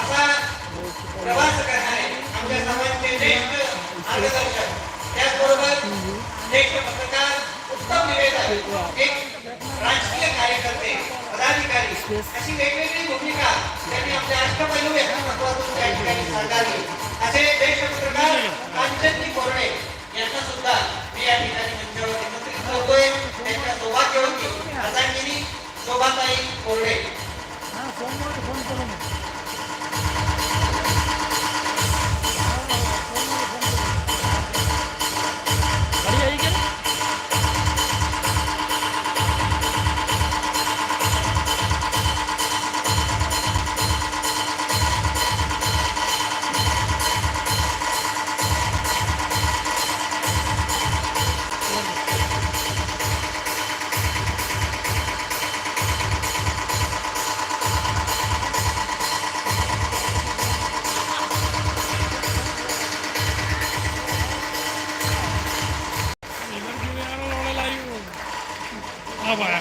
असा प्रवास करणारे आमच्या समाजाचे ज्येष्ठ मार्गदर्शक. त्याचबरोबर ज्येष्ठ पत्रकार उत्तम निवेदक एक राजकीय कार्यकर्ते पदाधिकारी अशी वेगवेगळी भूमिका त्यांनी आपल्या अष्टपैलू व्यक्तिमत्वातून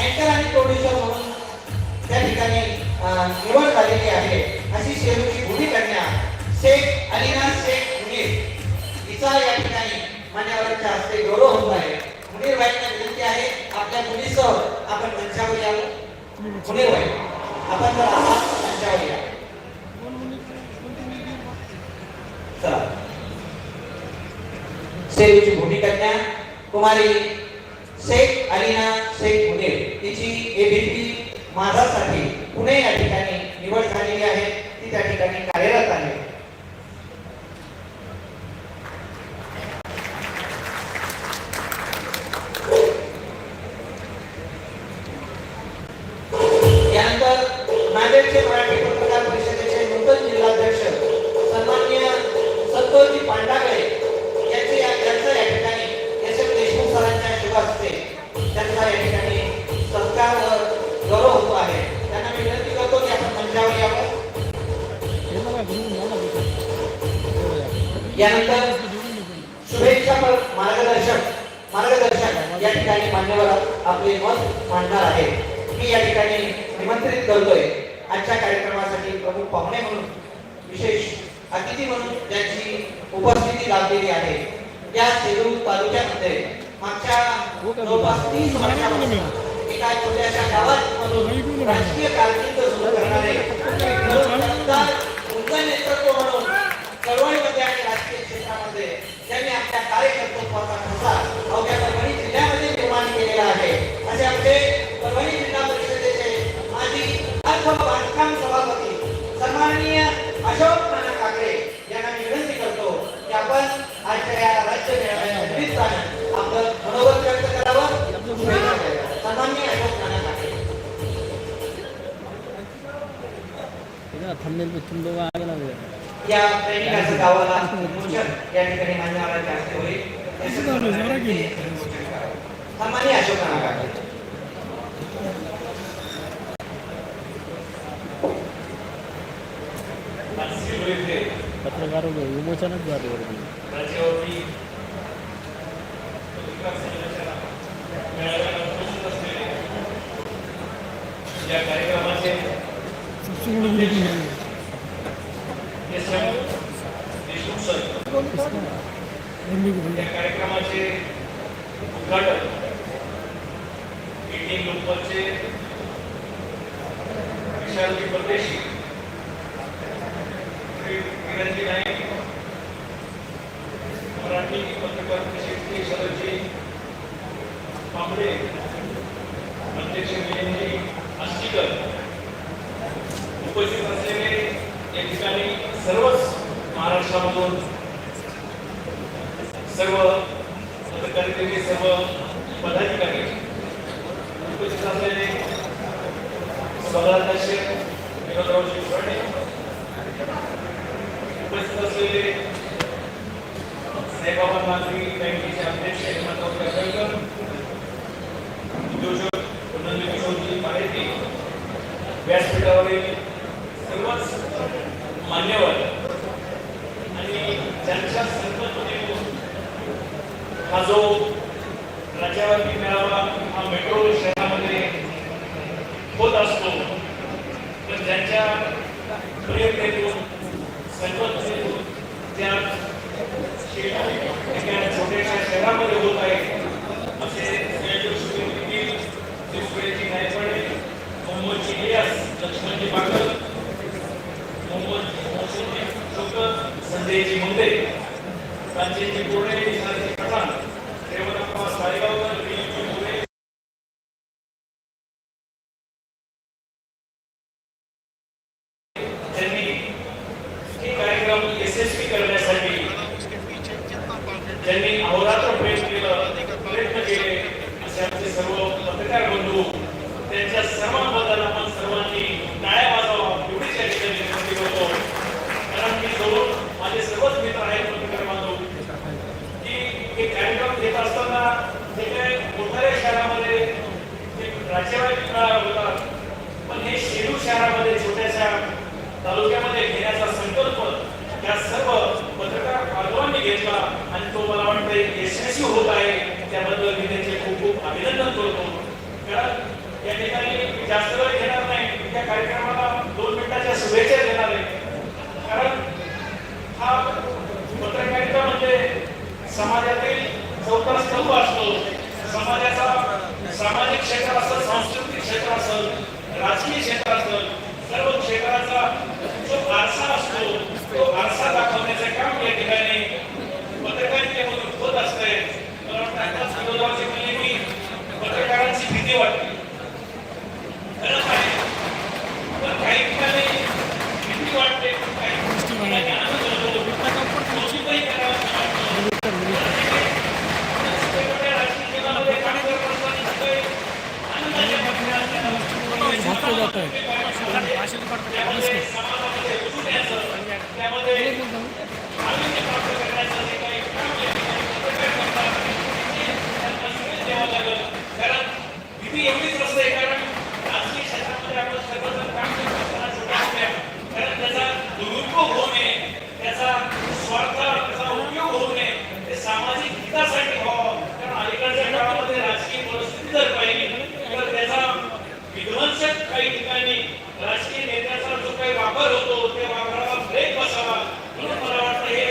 अँकर आणि प्रोड्युसर म्हणून त्या ठिकाणी निवड झालेली आहे. अशी शेरूची भूमी कन्या शेख अलिना शेख मुनीर. हिचा या ठिकाणी मान्यवरांच्या हस्ते गौरव होत आहे. मुनीर बाईंना विनंती आहे आपल्या मुलीसह आपण मंचावर यावं मुनीर बाई आपण जर आहात मंचावर या. शेरूची भूमी कन्या कुमारी शेख अलिना शेख मुनीर. तिची एबीपी माझासाठी पुणे या ठिकाणी निवड झालेली आहे. ती त्या ठिकाणी कार्यरत आहे. यानंतर शुभेच्छा मार्गदर्शक मार्गदर्शक या ठिकाणी मान्यवर आपले मत मांडणार आहे मी या ठिकाणी निमंत्रित करतोय. आजच्या कार्यक्रमासाठी प्रमुख पाहुणे म्हणून विशेष अतिथी म्हणून त्यांची उपस्थिती लाभलेली आहे. या सेलू तालुक्यामध्ये मागच्या जवळपास तीस वर्षापासून एका छोट्याशा गावात राजकीय कारकिर्द सुरू करणारे नेतृत्व म्हणून चळवळीमध्ये क्षेत्रामध्ये त्यांनी आपल्या कार्यकर्तृत्वाचा ठसा अवघ्या परभणी जिल्ह्यामध्ये निर्माण केलेला आहे. असे आमचे परभणी जिल्हा परिषदेचे माजी अर्थ बांधकाम सभापती सन्माननीय अशोक नाना काकडे यांना मी विनंती करतो की आपण आजच्या या राज्य मेळाव्याच्या निमित्तानं आपलं मनोगत व्यक्त करावं. सन्माननीय अशोक नाना काकडे. थंबनेल पे तुम लोग आगे ना या प्रेमिकाच्या गावाला मोचन या ठिकाणी मान्यवरांच्या हस्ते होईल. पत्रकारों को इमोशनच झाले वरती राज्यावरती कार्यक्रमाचे उद्घाटन इंडियन लोकपालचे विशालजी परदेशी विनंती नाईक मराठी पत्रकार परिषदचे शरदजी पांबळे अध्यक्ष विनंती आस्तीकर उपस्थित असलेले सर्वच महाराष्ट्रामधून सर्व पत्रकारितेने सर्व पदाधिकारी उपस्थित असलेले सभाध्यक्ष विनोदराव शिवणे उपस्थित असलेले साईबाबा माधवी बँकेचे अध्यक्ष हेमंतराव उद्योजक माहिती व्यासपीठावरील सर्वच मान्यवर त्यांच्या ज्यांच्या संकल्पनेतून हा जो राज्यावरती मेळावा हा मेट्रो शहरामध्ये होत असतो तर त्यांच्या प्रयत्नेतून संकल्पनेतून त्या छोट्याशा शहरामध्ये होत आहे. संजयजी मुंडे संजयजी बोर्डे निशांतजी पठाण रेवणप्पा सायगावकर दिलीपजी मुंडे त्यांनी हे कार्यक्रम यशस्वी करण्यासाठी ज्यांनी अहोरात्र प्रयत्न केलं, प्रयत्न केले. असे आमचे सर्व पत्रकार बंधू, त्यांच्या सर्वांबद्दल आपण सर्वांनी टाळ्या वाजवा एवढीच या ठिकाणी विनंती करतो. कारण मी जवळ माझे सर्वच मित्र आहेत पत्रकार बांधव की हे कार्यक्रम घेत असताना जे काही मोठ्या शहरामध्ये जे राज्यव्यापी होतात पण हे शेलू शहरामध्ये छोट्याशा तालुक्यामध्ये घेण्याचा संकल्प या सर्व पत्रकार बांधवांनी घेतला आणि तो मला वाटतं यशस्वी होत आहे. त्याबद्दल मी त्यांचे खूप खूप अभिनंदन करतो. कारण या ठिकाणी जास्त वेळ घेणार नाही त्या कार्यक्रमाला दोन मिनिटाच्या शुभेच्छा देणार आहे कारण हा पत्रकारिता म्हणजे समाजातील चौथा स्तंभ असतो समाजाचा सामाजिक क्षेत्र असेल सांस्कृतिक क्षेत्र असेल राजकीय क्षेत्र असेल सर्व क्षेत्राचा जो आरसा असतो तो आरसा दाखवण्याचं काम या ठिकाणी पत्रकारितेमधून होत असते मला वाटतं आताच विनोदाचे म्हणले की पत्रकारांची भीती वाटते खरंच आहे पण काही ठिकाणी भीती वाटते काही ठिकाणी आनंद होतो कौतुकही करावं वाटतं. वेगवेगळ्या राजकीय जीवनामध्ये काम करत असताना काही आनंदाचे भागतो जात आहे भाषेत पडतं त्यामध्ये समाजामध्ये रुजून यायचं, त्यामध्ये आनंद प्राप्त करण्याचं जे काही काम या ठिकाणी पत्रकार करतात, ते त्यांना सगळं द्यावं लागेल. कारण भीती एवढीच असते कारण राजकीय क्षेत्रामध्ये आपण सर्वजण काम करत असताना छोट्या छोट्या, कारण त्याचा दुरुपयोग होऊ नये त्याचा स्वार्थ त्याचा उपयोग होऊ नये ते सामाजिक हितासाठी व्हावं कारण अलीकडच्या काळामध्ये राजकीय परिस्थिती जर पाहिली तर त्याचा विध्वंसक काही ठिकाणी राजकीय नेत्याचा जो काही वापर होतो तेव्हा वापराला ब्रेक बसावा म्हणून मला वाटतं हे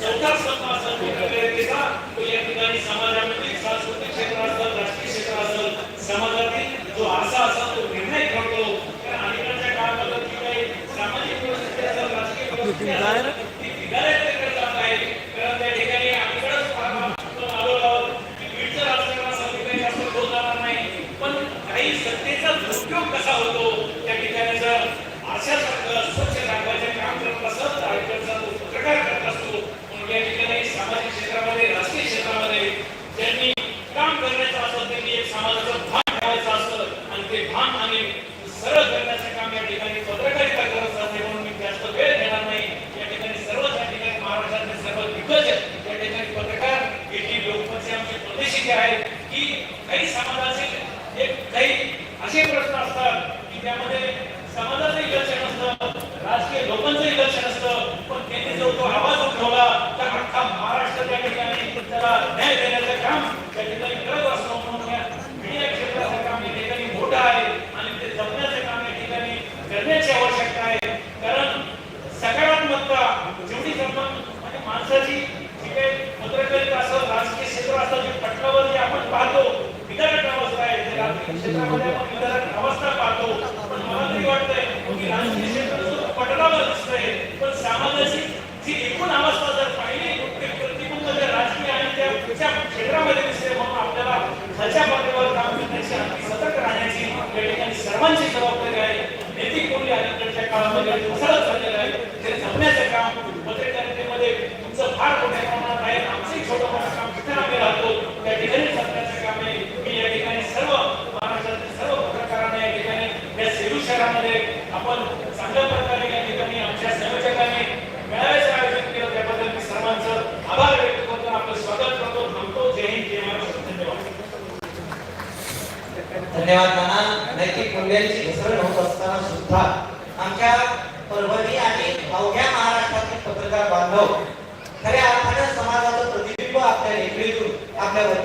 चौथा स्तंभ असेल पत्रकारितेचा तो या ठिकाणी समाजामध्ये सांस्कृतिक क्षेत्र असेल राजकीय क्षेत्र असेल समाजातील जो आरसा असेल तो निर्णय ठरतो कारण अलीकडच्या काळामध्ये जी काही सामाजिक परिस्थिती असेल राजकीय परिस्थिती असेल ती बिघाडायकडे जात आहे कारण त्या ठिकाणी अलीकडंच पाहा- आपण आलो आहोत की बीडचं राजकारण असं काही जास्त होत जाणार नाही पण काही सत्तेचा दुरुपयोग कसा होतो त्या ठिकाणी जर आरशासारखं स्वच्छ राखण्याचे काम करत असत तर अलीकडचा तो पत्रकार करत असतो म्हणून या ठिकाणी सामाजिक क्षेत्रामध्ये राजकीय क्षेत्रामध्ये ज्यांनी काम करण्याचं असतं त्यांनी एक समाजाचं भान ठेवायचं असतं आणि ते भान आणि सरळ करण्याचं काम या ठिकाणी पत्रकारिता करत असते म्हणून मी जास्त वेळ घेणार नाही. या ठिकाणी सर्वच या ठिकाणी महाराष्ट्रातले सर्व दिग्गज या ठिकाणी पत्रकार येथील लोकमतचे आमचे प्रदेशिके आहेत की काही समाजाचे एक काही असे प्रश्न असतात की त्यामध्ये समाजाचं इलेक्शन असतं राजकीय लोकांचं इलेक्शन असतं पण त्यांनी जो तो आवाज उठवला तर अख्खा महाराष्ट्र त्या ठिकाणी त्याला न्याय देण्याचं काम त्या ठिकाणी करत असतो म्हणून या मीडिया क्षेत्राचं काम या ठिकाणी मोठं आहे आणि ते जपण्याचं काम या ठिकाणी करण्याची आवश्यकता आहे कारण सकारात्मकता जेवढी आपण म्हणजे माणसाची जी काही पत्रकारिता असेल राजकीय क्षेत्र असेल जे पटलावर जे आपण पाहतो विधारक अवस्था आहे जे राजकीय क्षेत्रामध्ये आपण विधारक अवस्था पाहतो पण मला तरी वाटतंय की राजकीय क्षेत्र नुसतं पटलावर दिसतंय पण समाजाची जी एकूण अवस्था जर पाहिली ते प्रतिबिंब जर राजकीय आणि त्या त्या क्षेत्रामध्ये दिसते म्हणून आपल्याला खालच्या पातळीवर काम करण्याची आणि सतर्क राहण्याची या ठिकाणी सर्वांची जबाबदारी आहे. नैतिक मूल्य अलीकडच्या काळामध्ये झालेलं आहे ते जपण्याचं काम पत्रकारितेमध्ये तुमचं फार मोठ्या प्रमाणात आहे आमचंही छोटं मोठं काम जिथे आम्ही राहतो त्या ठिकाणी जपण्याचं काम आहे मी या ठिकाणी सर्व महाराष्ट्रातील सर्व पत्रकारांना या ठिकाणी या सेलू मूल्यांची घसरण होत असताना सुद्धा आमच्या परभणी आणि अवघ्या महाराष्ट्रातील पत्रकार बांधव हो. खऱ्या अर्थाने समाजाचं प्रतिबिंब आपल्या लेखणीतून आपल्या वर्तमान